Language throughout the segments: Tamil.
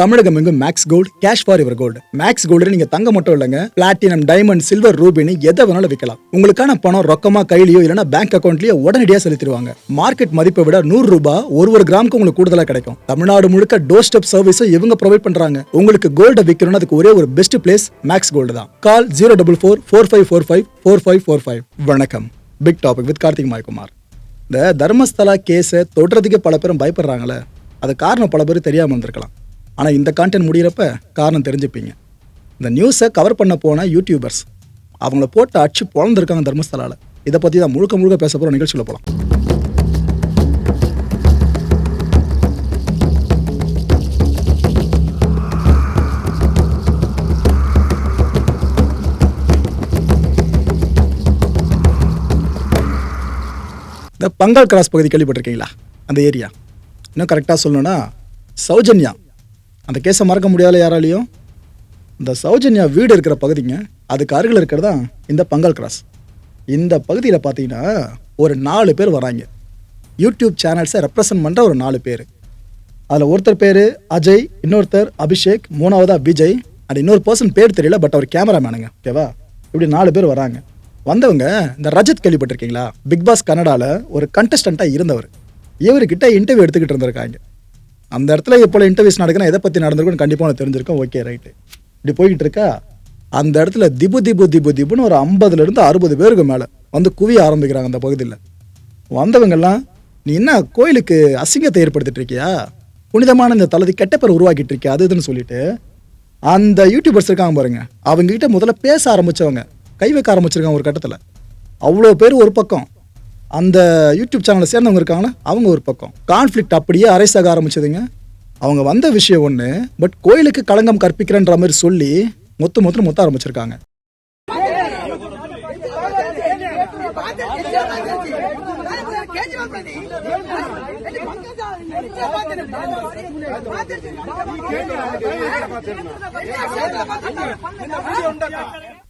தமிழகம் எங்கும் மேக்ஸ் கோல்டு கேஷ் ஃபார் இவர் கோல்டு மேக்ஸ் கோல்டு நீங்க தங்க மட்டும் இல்லைங்க. பிளாட்டினம் டைமண்ட் சில்வர் ரூபினி எதை வேணாலும் விற்கலாம் உங்களுக்கான பணம் ரொக்கமா கையிலயோ இல்லைன்னா பேங்க் அக்கௌண்ட்லயோ உடனடியாக செலுத்திடுவாங்க. மார்க்கெட் மதிப்பை விட நூறு ரூபாய் ஒரு ஒரு கிராமுக்கு உங்களுக்கு கூடுதலா கிடைக்கும். தமிழ்நாடு முழுக்க டோர் ஸ்டெப் சர்வீஸும் இவங்க ப்ரொவைட் பண்றாங்க. உங்களுக்கு கோல்ட விற்கணும்னு அதுக்கு ஒரே ஒரு பெஸ்ட் பிளேஸ் மேக்ஸ் கோல்டு தான். Call zero double four four five four five four five four five வணக்கம். Big topic with Karthik Maikumar. இந்த தர்மஸ்தலா கேஸை தொடுறதுக்கு பல பேரும் பயப்படுறாங்களே. அது காரணம் பல பேர் தெரியாமல் இருந்திருக்கலாம். ஆனால் இந்த கான்டென்ட் முடியிறப்ப காரணம் தெரிஞ்சுப்பீங்க. இந்த நியூஸை கவர் பண்ண போன யூடியூபர்ஸ் அவங்கள போட்டு அடிச்சு பொழந்திருக்காங்க தர்மஸ்தலாவில் இதை பற்றி தான் முழுக்க முழுக்க பேச போகிற நிகழ்ச்சியில் போகலாம் இந்த பங்கால் கிராஸ் பகுதி கேள்விப்பட்டிருக்கீங்களா? அந்த ஏரியா. இன்னும் கரெக்டாக சொல்லணும்னா சௌஜன்யா. அந்த கேஸை மறக்க முடியாத யாராலையும் இந்த சௌஜன்யா வீடு இருக்கிற பகுதிங்க அதுக்கு அருகில் இருக்கிறது தான் இந்த பங்கால் கிராஸ். இந்த பகுதியில் பார்த்தீங்கன்னா ஒரு நாலு பேர் வராங்க. யூடியூப் சேனல்ஸை ரெப்ரசன்ட் பண்ணுற ஒரு நாலு பேர். அதில் ஒருத்தர் பேர் அஜய் இன்னொருத்தர் அபிஷேக் மூணாவதாக விஜய் அண்ட் இன்னொரு பர்சன் பேர் தெரியல பட் அவர் கேமராமேனுங்க ஓகேவா இப்படி நாலு பேர் வராங்க. வந்தவங்க இந்த ரஜத் கேள்விப்பட்டிருக்கீங்களா? பிக் பாஸ் கனடாவில் ஒரு கண்டஸ்டண்ட்டாக இருந்தவர். இவர்கிட்ட இன்டர்வியூ எடுத்துக்கிட்டு இருந்திருக்காங்க. அந்த இடத்துல இப்போ இன்டர்வியூஸ் நடக்குன்னா எதை பற்றி நடந்திருக்குன்னு கண்டிப்பாக உனக்கு தெரிஞ்சிருக்கோம். ஓகே ரைட்டு இப்படி போய்கிட்டு இருக்கா அந்த இடத்துல திபு திபு திபு திபுன்னு ஒரு ஐம்பதுலேருந்து அறுபது பேருக்கு மேலே வந்து குவிய ஆரம்பிக்கிறாங்க அந்த பகுதியில். வந்தவங்கெல்லாம் நீ என்ன கோயிலுக்கு அசிங்கத்தை ஏற்படுத்திட்டு இருக்கியா? புனிதமான இந்த தலதி கெட்ட பேர் உருவாக்கிட்டு இருக்கியா அது இதுன்னு சொல்லிட்டு. அந்த யூடியூபர்ஸ் இருக்காங்க பாருங்க. அவங்ககிட்ட முதல்ல பேச ஆரம்பித்தவங்க கை வைக்க ஆரம்பிச்சிருக்காங்க ஒரு கட்டத்தில். அவ்வளோ பேர் ஒரு பக்கம். அந்த யூடியூப் சேனலை சேர்ந்தவங்க இருக்காங்கன்னா அவங்க ஒரு பக்கம். கான்ஃப்ளிக்ட் அப்படியே அரைசாக ஆரம்பிச்சதுங்க. அவங்க வந்த விஷயம் ஒன்று பட் கோயிலுக்கு களங்கம் கற்பிக்கிறன்ற மாதிரி சொல்லி மொத்த மொத்தம் மொத்த ஆரம்பிச்சிருக்காங்க.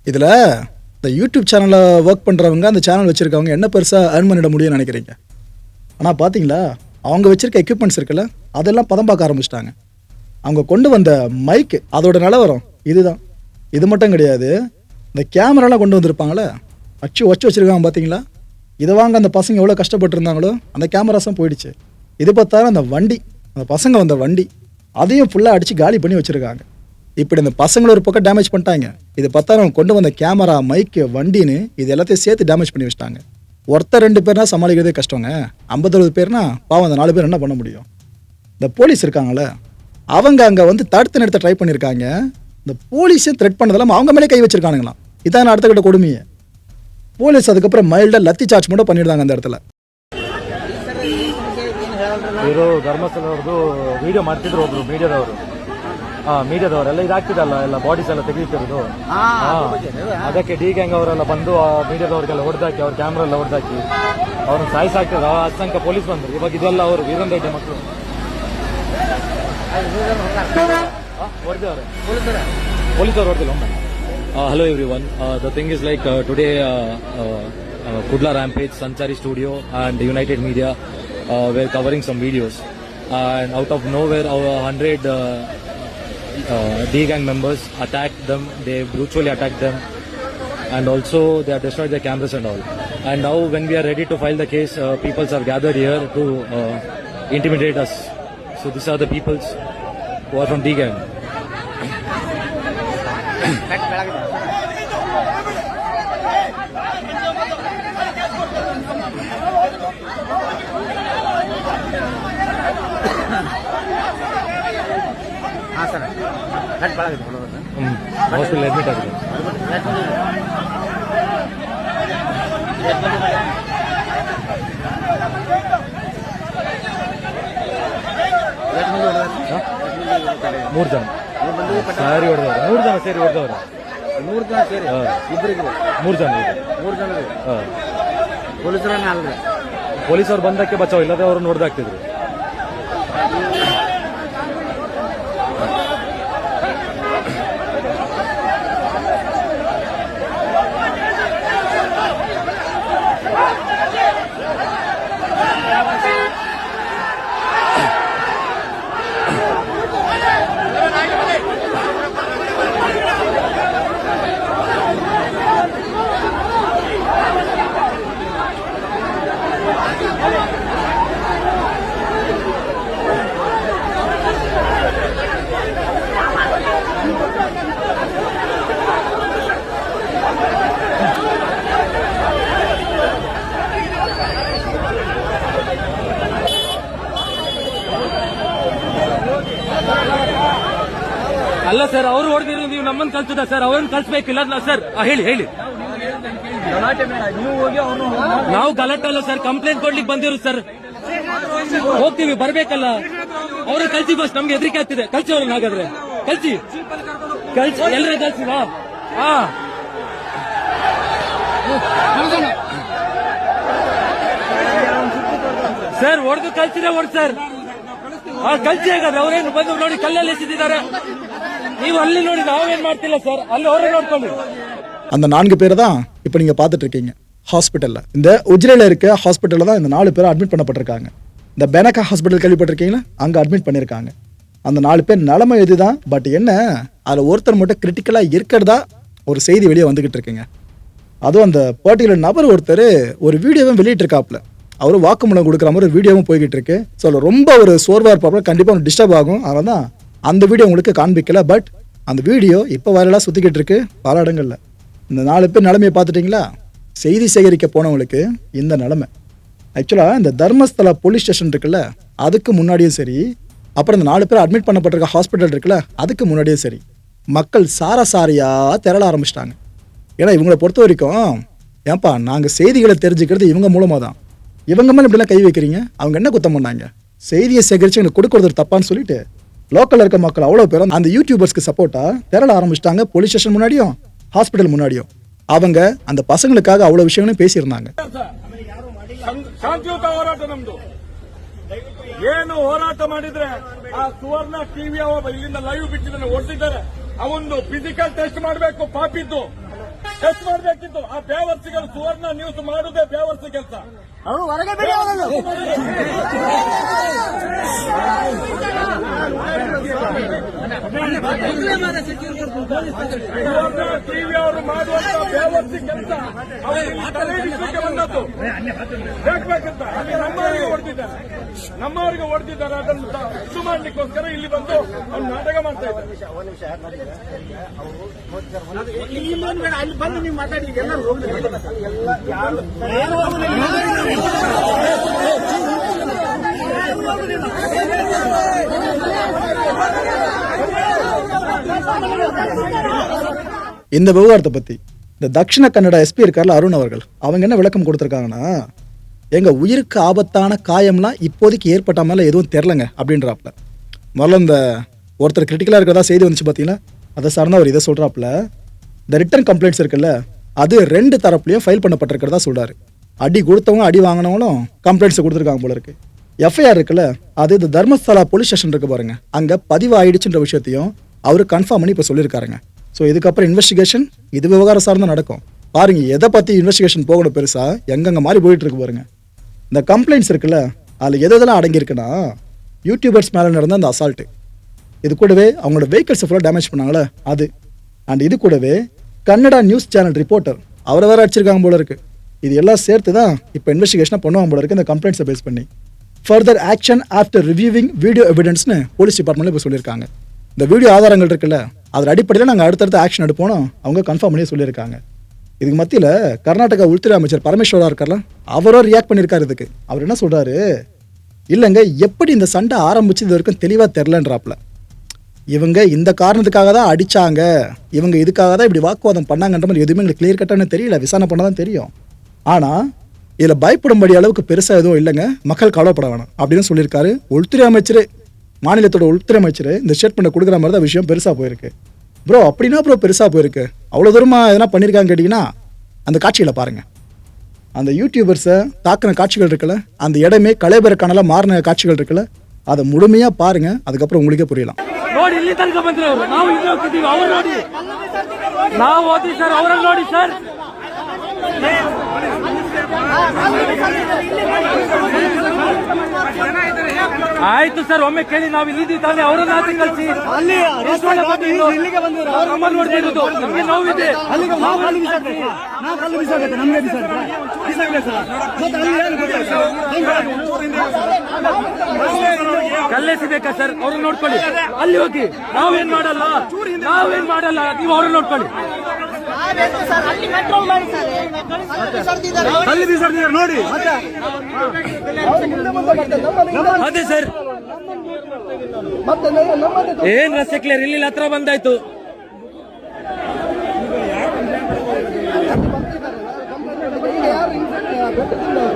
இதில் இந்த யூடியூப் சேனலில் ஒர்க் பண்ணுறவங்க அந்த சேனல் வச்சுருக்கவங்க என்ன பெருசாக ஏர்ன் பண்ணிட முடியும்னு நினைக்கிறீங்க? ஆனால் பார்த்தீங்களா அவங்க வச்சுருக்க எக்யூப்மெண்ட்ஸ் இருக்குல்ல அதெல்லாம் பதம் பார்க்க ஆரம்பிச்சிட்டாங்க. அவங்க கொண்டு வந்த மைக்கு அதோட நிலவரம் இதுதான். இது மட்டும் கிடையாது. இந்த கேமராலாம் கொண்டு வந்திருப்பாங்களே அச்சு வச்சு வச்சுருக்காங்க பார்த்தீங்களா இதை வாங்க அந்த பசங்க எவ்வளோ கஷ்டப்பட்டுருந்தாங்களோ அந்த கேமராஸும் போயிடுச்சு. இது பார்த்தாலும் அந்த வண்டி அந்த பசங்க வந்த வண்டி அதையும் ஃபுல்லாக அடித்து காலி பண்ணி வச்சுருக்காங்க. இப்படி இந்த பசங்களை ஒரு பக்கம் டேமேஜ் பண்ணிட்டாங்க இது பார்த்தாலும் அவங்க கொண்டு வந்த கேமரா மைக்கு வண்டின்னு இது எல்லாத்தையும் சேர்த்து டேமேஜ் பண்ணி வச்சிட்டாங்க ஒருத்தர் ரெண்டு பேர்னா சமாளிக்கிறதே கஷ்டங்க ஐம்பது அறுபது பேர்னா பாவம் அந்த நாலு பேர் என்ன பண்ண முடியும் இந்த போலீஸ் இருக்காங்கல்ல அவங்க அங்கே வந்து தடுத்து நிறுத்த ட்ரை பண்ணியிருக்காங்க இந்த போலீஸே த்ரெட் பண்ணதெல்லாம் அவங்க மேலே கை வச்சிருக்கானுங்களாம் இதான் அடுத்த கட்ட கொடுமையே போலீஸ் அதுக்கப்புறம் மைல்டாக லத்தி சார்ஜ் மட்டும் பண்ணியிருந்தாங்க அந்த இடத்துல ಇವರು ಧರ್ಮಸ್ಥಳವ್ರದ್ದು ವಿಡಿಯೋ ಮಾಡ್ತಿದ್ರು ಒಬ್ರು ಮೀಡಿಯಾದವರು ಹಾ ಮೀಡಿಯಾದವರೆಲ್ಲ ಇದಾಗ್ತಿದಲ್ಲ ಎಲ್ಲ ಬಾಡೀಸ್ ಎಲ್ಲ ತೆಗೀತಿರೋದು. ಅದಕ್ಕೆ ಡಿ ಗ್ಯಾಂಗ್ ಅವರೆಲ್ಲ ಬಂದು ಆ ಮೀಡಿಯಾದವ್ರಿಗೆಲ್ಲ ಹೊಡೆದಾಕಿ ಅವ್ರ ಕ್ಯಾಮ್ರಾ ಎಲ್ಲ ಹೊಡೆದಾಕಿ ಅವ್ರನ್ನ ಸಾಯಿಸಾಕ್ತಿದ್ರು. ಆ ಪೊಲೀಸ್ ಬಂದ್ರು. ಇವಾಗ ಇದೆಲ್ಲ ಅವರು ವೀರನ್ ರೆಡ್ಡಿ ಮಕ್ಕಳು. ಹೊಡೆದವ್ರೆ ಪೊಲೀಸರು? ಹೊಡೆದಿಲ್ಲ ಒಮ್ಮೆ. Hello everyone the thing is like today Kudla Rampage, Sanchari Studio and United Media were covering some videos videos. Out of of nowhere, our 100 uh, uh, D gang members attacked them. They brutally attacked them, and also they have destroyed their cameras and all. And now, when we are ready to file the case, uh, peoples have gathered here to uh, intimidate us. So these are the peoples who are from D gang. Hospital admit ಆಗಿದೆ ಮೂರು ಜನ. ಸಾರಿ ಹೊಡೆದವ್ರ. ಮೂರು ಜನ ಸೇರಿ ಹೊಡೆದವ್ರ. ಮೂರು ಜನ ಸೇರಿ. ಇಬ್ಬರಿಗೆ ಮೂರು ಜನ ಮೂರು ಜನ ಪೊಲೀಸರನ್ನ ಅಲ್ರಿ? ಪೊಲೀಸರು ಬಂದಕ್ಕೆ ಬಚಾವ್ ಇಲ್ಲದೆ ಅವರು ಹೊಡೆದಾಕ್ತಿದ್ರು ಅಲ್ಲ ಸರ್ ಅವ್ರು ಹೊಡೆದಿರೋ ನೀವು ನಮ್ಮನ್ನ ಕಲ್ಸದ ಸರ್, ಅವ್ರನ್ನ ಕಲ್ಸ್ಬೇಕಿಲ್ಲ ಸರ್ ಹೇಳಿ ಹೇಳಿ. ನಾವು ಗಲಾಟೆ ಅಲ್ಲ ಸರ್ ಕಂಪ್ಲೇಂಟ್ ಕೊಡ್ಲಿಕ್ಕೆ ಬಂದಿರು ಸರ್. ಹೋಗ್ತೀವಿ, ಬರ್ಬೇಕಲ್ಲ. ಅವ್ರ ಕಲ್ಸಿ ಬಸ್ ನಮ್ಗೆ ಹೆದರಿಕೆ ಆಗ್ತಿದೆ. ಕಲ್ಸಿ ಅವ್ರನ್ನ ಹಾಗಾದ್ರೆ. ಕಲ್ಸಿ ಕಲ್ಸಿ ಎಲ್ಲರ ಕಲ್ಸಿವಾ ಹಾ. ಸರ್, ಹೊಡೆದು ಕಲ್ಸಿದ್ರೆ ಹೊಡ್ ಸರ್. ಕಲ್ಸಿ ಹಾಗಾದ್ರೆ, ಅವ್ರೇನು ಬಂದು ನೋಡಿ ಕಲ್ಲಲ್ಲಿ ಎಸೆದಿದ್ದಾರೆ. ನೀವು ಅಲ್ಲಿ ನೋಡಿ ನಾವೇನ್ ಮಾಡ್ತಿಲ್ಲ ಸರ್ ಅಲ್ಲಿ ಅವರೇ ನೋಡ್ಕೊಳ್ಳಿ அந்த நான்கு பேரை தான் இப்போ நீங்கள் பார்த்துட்டு இருக்கீங்க ஹாஸ்பிட்டலில் இந்த உஜ்ரையில் இருக்க ஹாஸ்பிட்டலில் தான் இந்த நாலு பேர் அட்மிட் பண்ணப்பட்டிருக்காங்க இந்த பெனகா ஹாஸ்பிட்டல் கேள்விப்பட்டிருக்கீங்களா அங்கே அட்மிட் பண்ணியிருக்காங்க அந்த நாலு பேர் நிலைமை இதுதான் பட் என்ன அதில் ஒருத்தர் மட்டும் கிரிட்டிக்கலாக இருக்கிறதா ஒரு செய்தி வெளியே வந்துக்கிட்டு இருக்குங்க அதுவும் அந்த பர்டிகுலர் நபர் ஒருத்தர் ஒரு வீடியோவும் வெளியிட்டிருக்காப்புல அவரும் வாக்குமூலம் கொடுக்குற மாதிரி ஒரு வீடியோவும் போய்கிட்டு இருக்கு ஸோ ரொம்ப ஒரு சோர்வாக இருப்பாப்புல கண்டிப்பாக டிஸ்டர்ப் ஆகும் அதனால தான் அந்த வீடியோ உங்களுக்கு காண்பிக்கல பட் அந்த வீடியோ இப்போ வைரலாக சுற்றிக்கிட்டு இருக்கு பல இடங்களில் இந்த நாலு பேர் நிலைமையை பார்த்துட்டிங்களா? செய்தி சேகரிக்க போனவங்களுக்கு இந்த நிலமை. ஆக்சுவலாக இந்த தர்மஸ்தலா போலீஸ் ஸ்டேஷன் இருக்குல்ல அதுக்கு முன்னாடியும் சரி அப்புறம் இந்த நாலு பேர் அட்மிட் பண்ணப்பட்டிருக்க ஹாஸ்பிட்டல் இருக்குல்ல அதுக்கு முன்னாடியும் சரி மக்கள் சாரசாரியாக திரள ஆரம்பிச்சிட்டாங்க. ஏன்னா இவங்களை பொறுத்த வரைக்கும் ஏன்பா நாங்கள் செய்திகளை தெரிஞ்சுக்கிறது இவங்க மூலமாக தான் இவங்க மேலே இப்படிலாம் கை வைக்கிறீங்க அவங்க என்ன குத்தம் பண்ணாங்க? செய்தியை சேகரித்து எங்களுக்கு கொடுக்கறது தப்பான்னு சொல்லிட்டு லோக்கலில் இருக்க மக்கள் அவ்வளோ பேரும் அந்த யூடியூபர்ஸ்க்கு சப்போர்ட்டாக திரள ஆரம்பிச்சிட்டாங்க போலீஸ் ஸ்டேஷன் முன்னாடியும் ஹாஸ்பிட்டல் முன்னாடியும் அவங்க அந்த பசங்களுக்காக அவ்வளோ விஷயங்களும் பேசியிருந்தாங்க ಶಾಂ- ಶಾಂತಿಯುತ ಹೋರಾಟ ನಮ್ದು ಏನು ಹೋರಾಟ ಮಾಡಿದ್ರೆ ಆ ಸುವರ್ಣ ಟಿವಿ ಒಬ್ಬ ಇಲ್ಲಿಂದ ಲೈವ್ ಬಿಟ್ಟಿದ್ದಾನೆ ಹೊಡೆದಿದ್ದಾರೆ ಅವೊಂದು ಫಿಸಿಕಲ್ ಟೆಸ್ಟ್ ಮಾಡಬೇಕು ಪಾಪಿದ್ದು ಟೆಸ್ಟ್ ಮಾಡಬೇಕಿತ್ತು ಆ ಬೇವರ್ಸಿಗಳು ಸುವರ್ಣ ನ್ಯೂಸ್ ಮಾಡುದೇ ಬೇವರ್ಸಿ ಕೆಲಸ ಸುವರ್ಣ ಟಿವಿ ಅವರು ಮಾಡುವಂತ ಬೇವರ್ಸಿ ಕೆಲಸ ತಲೆಬಿಸಕ್ಕೆ ಬಂದದ್ದು ಹೇಳ್ಬೇಕಂತ ಅಲ್ಲಿ ನಮ್ಮವರಿಗೆ ಹೊಡೆದಿದ್ದಾರೆ ನಮ್ಮವರಿಗೆ ಹೊಡೆದಿದ್ದಾರೆ ಅದನ್ನು ಇದು ಮಾಡ್ಲಿಕ್ಕೋಸ್ಕರ ಇಲ್ಲಿ ಬಂದು ಅವ್ರು ನಾಟಕ ಮಾಡ್ತಾ ಇದ್ದಾರೆ ಅಲ್ಲಿ ಬಂದು ನೀವು ಮಾತಾಡಿ ಎಲ್ಲರೂ இந்த விவகாரத்தை பற்றி இந்த தக்ஷிண கன்னட எஸ்பி இருக்கார்ல அருண் அவர்கள் அவங்க என்ன விளக்கம் கொடுத்துருக்காங்கன்னா எங்க உயிருக்கு ஆபத்தான காயம்லாம் இப்போதைக்கு ஏற்பட்ட மேலே எதுவும் தெரிலங்க அப்படின்றாப்புல முதல்ல இந்த ஒருத்தர் கிரிட்டிக்கலாக இருக்கிறதா செய்தி வந்துச்சு பார்த்தீங்கன்னா அதை சார்ந்த அவர் இதை சொல்கிறாப்புல இந்த ரிட்டர்ன் கம்ப்ளைண்ட்ஸ் இருக்குல்ல அது ரெண்டு தரப்புலையும் ஃபைல் பண்ணப்பட்டிருக்கிறதா சொல்கிறாரு அடி கொடுத்தவங்க அடி வாங்கினவங்களும் கம்ப்ளைண்ட்ஸ் கொடுத்துருக்காங்க போல இருக்கு. எஃப்ஐஆர் இருக்குல்ல அது இந்த தர்மஸ்தலா போலீஸ் ஸ்டேஷன் இருக்கு பாருங்க. அங்கே பதிவு ஆயிடுச்சுன்ற விஷயத்தையும் அவர் கன்ஃபார்ம் பண்ணி இப்போ சொல்லியிருக்காருங்க. ஸோ இதுக்கப்புறம் இன்வெஸ்டிகேஷன் இது விவகாரம் சார்ந்து நடக்கும். பாருங்க எதை பற்றி இன்வெஸ்டிகேஷன் போகணும் பெருசா? எங்கெங்கே மாதிரி போயிட்டு இருக்கு பாருங்க. இந்த கம்ப்ளைண்ட்ஸ் இருக்குல்ல அதில் எது எதெல்லாம் அடங்கியிருக்குன்னா யூடியூபர்ஸ் மேலே நடந்த அந்த அசால்ட்டு இது கூடவே அவங்களோட வெஹிக்கிள்ஸ் ஃபுல்லாக டேமேஜ் பண்ணாங்களே அது. அண்ட் இது கூடவே கன்னடா நியூஸ் சேனல் ரிப்போர்ட்டர் அவரை வேற அடிச்சிருக்காங்க போல இருக்கு. இது எல்லாம் சேர்த்து தான் இப்போ இன்வெஸ்டிகேஷனாக பண்ணுவாங்க போல இருக்கு இந்த கம்ப்ளைண்ட்ஸை பேஸ் பண்ணி. Further action after reviewing video எவிடன்ஸ்னு police டிபார்ட்மெண்ட்ல இப்போ சொல்லியிருக்காங்க. இந்த வீடியோ ஆதாரங்கள் இருக்குல்ல அதன் அடிப்படையில் நாங்கள் அடுத்தடுத்து ஆக்ஷன் எடுப்போம் அவங்க கன்ஃபார்ம் பண்ணி சொல்லியிருக்காங்க. இதுக்கு மத்தியில் கர்நாடகா உள்துறை அமைச்சர் பரமேஸ்வரா இருக்கார்ல அவரோ ரியாக்ட் பண்ணியிருக்காரு இதுக்கு. அவர் என்ன சொல்கிறாரு இல்லைங்க எப்படி இந்த சண்டை ஆரம்பிச்சு இது வரைக்கும் தெளிவாக தெரிலன்றாப்புல இவங்க இந்த காரணத்துக்காக தான் அடிச்சாங்க. இவங்க இதுக்காக தான் இப்படி வாக்குவாதம் பண்ணாங்கன்ற மாதிரி எதுவுமே எங்களுக்கு கிளியர் கட்டானு தெரியல. விசாரணை பண்ணால் தான் தெரியும். ஆனால் இதில் பயப்படும்படி அளவுக்கு பெருசாக எதுவும் இல்லைங்க மக்கள் கவலைப்பட வேணாம் அப்படின்னு சொல்லியிருக்காரு உள்துறை அமைச்சர் மாநிலத்தோட உள்துறை அமைச்சர் இந்த ஸ்டேட்மெண்ட்டை கொடுக்குற மாதிரி தான் விஷயம் பெருசாக போயிருக்கு ப்ரோ அப்படின்னா ப்ரோ பெருசாக போயிருக்கு அவ்வளோ தூரமாக எதனா பண்ணியிருக்காங்க கேட்டிங்கன்னா அந்த காட்சிகளை பாருங்கள் அந்த யூடியூபர்ஸை தாக்குன காட்சிகள் இருக்குல்ல அந்த இடமே கலைபெற கனலாக மாறின காட்சிகள் இருக்குல்ல அதை முழுமையாக பாருங்கள் அதுக்கப்புறம் உங்களுக்கே புரியலாம் ನೋಡಿ ಇಲ್ಲಿ ತನಕ ಬಂದ್ರೆ ಅವರು ನಾವು ಇಲ್ಲಿ ಹೋಗ್ತಿದ್ದೀವಿ ಅವ್ರು ನೋಡಿ ನಾವು ಓದಿ ಸರ್ ಅವ್ರನ್ನ ನೋಡಿ ಸರ್ ಆಯ್ತು ಸರ್ ಒಮ್ಮೆ ಕೇಳಿ ನಾವು ಇಲ್ಲಿ ತಾನೆ ಅವರನ್ನ ಕಳಿಸಿ. ಅಲ್ಲಿ ಇಲ್ಲಿಗೆ ನಮ್ಮನ್ನ ನೋಡ್ತಿರೋದು ನಮ್ಗೆ ನೋವಿದೆ ನಾವು ನಮ್ಗೆ ಬಿಸಾಕಲ್ಲ ಸರ್. ಕಲ್ಲೆಸಿಬೇಕಾ ಸರ್? ಅವ್ರನ್ನ ನೋಡ್ಕೊಳ್ಳಿ. ಅಲ್ಲಿ ಹೋಗಿ. ನಾವೇನ್ ಮಾಡಲ್ಲ? ನಾವೇನ್ ಮಾಡಲ್ಲ? ನೀವು ಅವ್ರನ್ನ ನೋಡ್ಕೊಳ್ಳಿ. ಅಲ್ಲಿ ಬಿಸಾಡ್ತಿದ್ದಾರೆ ನೋಡಿ. ಅದೇ ಸರ್. ಏನ್ ರಸ್ತೆ ಕ್ಲಿಯರ್ ಇಲ್ಲಿ ಹತ್ರ ಬಂದಾಯ್ತು. ಯಾರು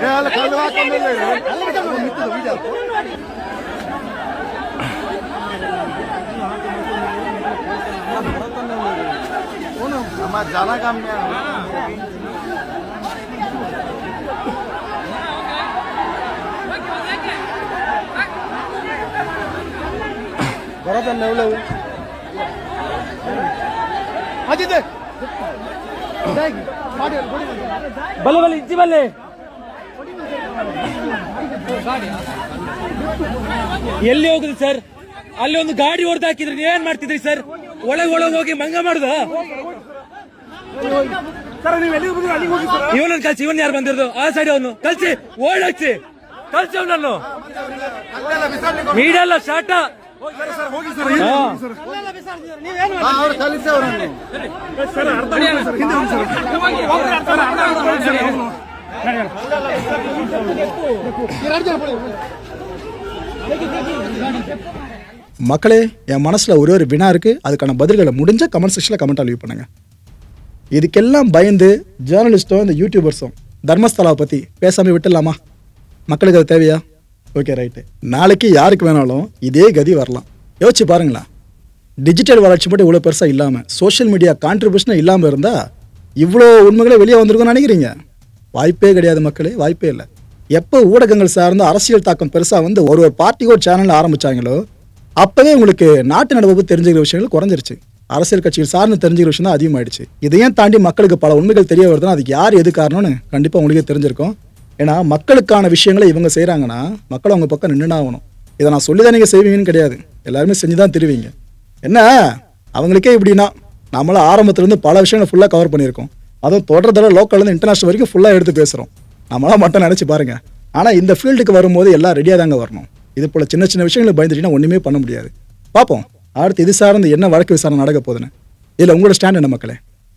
ಅವ್ರ ಕೆಲಸ ಅಲ್ಲಿ ನೋಡಿ ಸರ್ ಇದ್ದಾರಲ್ಲ ಸೈಡಲ್ಲಿ ಇದ್ದಾರೆ ಅಜಿತ್ ಮಾಡಿ ಕೊಡಿ ಬಲೆ ಬಲೆ ಇಜ್ಜಿ ಬಲ್ಲೆ ಎಲ್ಲಿ ಹೋಗುದು ಸರ್? ಅಲ್ಲಿ ಒಂದು ಗಾಡಿ ಹೊಡೆದು ಹಾಕಿದ್ರಿ ನೀವೇನ್ ಏನ್ ಮಾಡ್ತಿದ್ರಿ ಸರ್? ಒಳಗೆ ಒಳಗೆ ಹೋಗಿ ಮಂಗ ಮಾಡುದ? ಇವನನ್ನು ಕಲ್ಸಿ ಇವನ್ ಯಾರು ಬಂದಿರೋದು? ಆ ಸೈಡ್ ಅವನು. ಕಲ್ಸಿ ಓಡಾಕ್ಸಿ ಕಲ್ಸಿ ಅವನನ್ನು ಮೀಡಿಯಲ್ಲ ಶಾಟ ಸರ್ மக்களே என் மனசில் ஒரே ஒரு வினா இருக்குது அதுக்கான பதில்களை முடிஞ்ச கமெண்ட் செக்ஷனில் கமெண்ட் அழிவு பண்ணுங்கள் இதுக்கெல்லாம் பயந்து ஜேர்னலிஸ்ட்டும் இந்த யூடியூபர்ஸும் தர்மஸ்தலாவை பற்றி பேசாமல் விட்டுடலாமா? மக்களுக்கு அது தேவையா? ஓகே ரைட்டு நாளைக்கு யாருக்கு வேணாலும் இதே கதி வரலாம். யோசிச்சு பாருங்களேன். டிஜிட்டல் வளர்ச்சி மட்டும் இவ்வளோ பெருசாக இல்லாமல் சோஷியல் மீடியா கான்ட்ரிபியூஷனும் இல்லாமல் இருந்தால் இவ்வளோ உண்மைகளே வெளியே வந்திருக்கும்னு நினைக்கிறீங்க? வாய்ப்பே கிடையாது மக்களே வாய்ப்பே இல்லை. எப்போ ஊடகங்கள் சார்ந்த அரசியல் தாக்கம் பெருசாக வந்து ஒரு ஒரு பார்ட்டிக்கு சேனல் ஆரம்பித்தாங்களோ அப்போவே உங்களுக்கு நாட்டு நடப்பு தெரிஞ்சுக்கிற விஷயங்கள் குறைஞ்சிருச்சு. அரசியல் கட்சிகள் சார்ந்து தெரிஞ்சுக்கிற விஷயம் தான் அதிகமாயிடுச்சு. இதையும் தாண்டி மக்களுக்கு பல உண்மைகள் தெரிய வருதுன்னா அதுக்கு யார் எது காரணம்னு கண்டிப்பாக உங்களுக்கே தெரிஞ்சிருக்கும். ஏன்னா மக்களுக்கான விஷயங்களை இவங்க செய்கிறாங்கன்னா மக்கள் அவங்க பக்கம் நின்று ஆகணும். இதை நான் சொல்லி தான் நீங்கள் செய்வீங்கன்னு கிடையாது. எல்லாருமே செஞ்சு தான் திருவீங்க. என்ன? அவங்களுக்கே இப்படின்னா நம்மளும் ஆரம்பத்துலேருந்து பல விஷயங்களை ஃபுல்லாக கவர் பண்ணியிருக்கோம். அதுவும் தொடர்றதால லோக்கல்லேருந்து இன்டர்நேஷனல் வரைக்கும் ஃபுல்லாக எடுத்து பேசுகிறோம் நம்மளாம் மட்டும் நினச்சி பாருங்கள் ஆனால் இந்த ஃபீல்டுக்கு வரும்போது எல்லாம் ரெடியாக தாங்க வரணும். இது போல் சின்ன சின்ன விஷயங்களை பயந்துட்டீங்கன்னா ஒன்றுமே பண்ண முடியாது. பார்ப்போம். அடுத்து இது சார்ந்து என்ன வழக்கு விசாரணை நடக்க போகுதுன்னு. இதில் உங்களோட ஸ்டாண்ட் என்ன மக்களே?